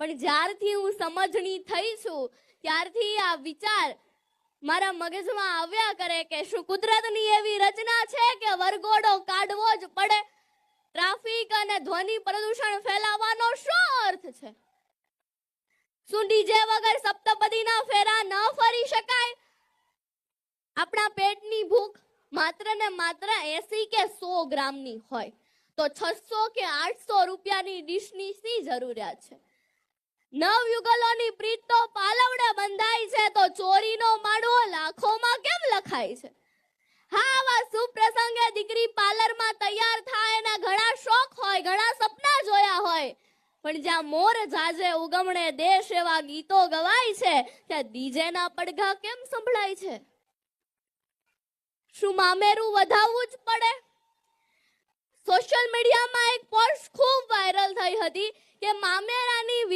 પણ જ્યારથી હું સમજણી થઈ છું, ત્યારથી આ વિચાર મારા મગજમાં આવ્યા કરે કે શું કુદરતની એવી રચના છે કે વરઘોડો કાઢવો જ પડે? ટ્રાફિક અને ધ્વનિ પ્રદૂષણ ફેલાવવાનો શું અર્થ છે? શું ડીજે વગર સપ્તપદીના ફેરા ન ફરી શકાય? આપણા પેટની ભૂખ માત્ર ને માત્ર એસી કે સો ગ્રામની હોય. તો છસો કે આઠસો રૂપિયાની ડીશની શી જરૂરિયાત છે? નવ યુગલોની પ્રીત તો પાલવડે બંધાય છે તો ચોરીનો માળવો લાખોમાં કેમ લખાય છે? હા, આવા સુપ્રસંગે દીકરી પાર્લરમાં તૈયાર થાય એના ઘણા શોખ હોય, ઘણા સપના જોયા હોય. પણ જ્યાં મોર જાજે ઉગમણે દેશ એવા ગીતો ગવાય છે, ત્યાં ડીજેના પડઘા કેમ સંભળાય છે? શું મામેરું વધાવવું જ પડે? સોશિયલ મીડિયામાં એક પોસ્ટ ખૂબ વાયરલ થઈ હતી કે મામેરાની